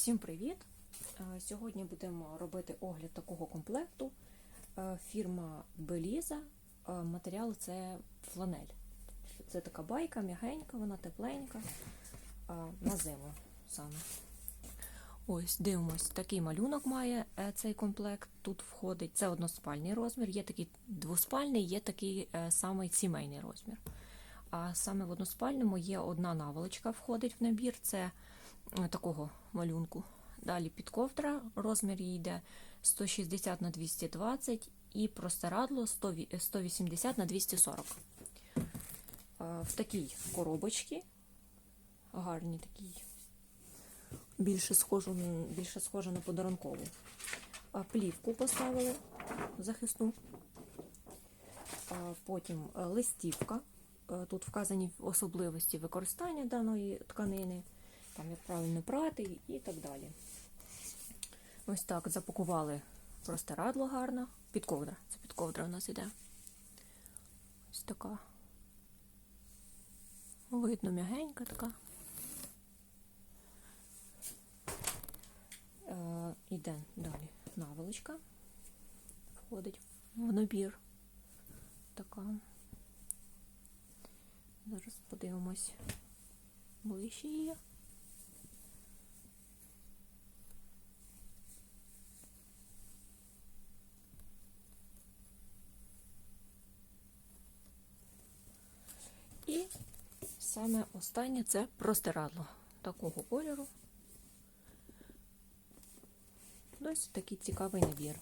Всім привіт! Е, Сьогодні будемо робити огляд такого комплекту. Е, Фірма Беліза. Матеріал це фланель. Це така байка, м'ягенька, вона тепленька. е, На зиму саме. Ось, дивимось, такий малюнок має цей комплект. Тут входить це односпальний розмір, є такий двоспальний, є такий самий сімейний розмір. А саме в односпальному є одна наволочка, входить в набір. Це такого малюнку. Далі підковдра, розмір її йде 160 на 220 і простирадло 180 на 240. Е, В такій коробочці, гарні такій, більше схожу, більше схожа на подарункову. Плівку поставили захисну. Потім е, листівка. Е, Тут вказані особливості використання даної тканини, там як правильно прати і так далі. Ось так запакували простирадло гарно. Підковдра. Це підковдра у нас іде. Ось така. Видно, м'ягенька така. Е, іде далі наволочка. Входить в набір. Така. Зараз подивимось ближче її. І саме останнє це простирадло такого кольору. Ось такий цікавий набір.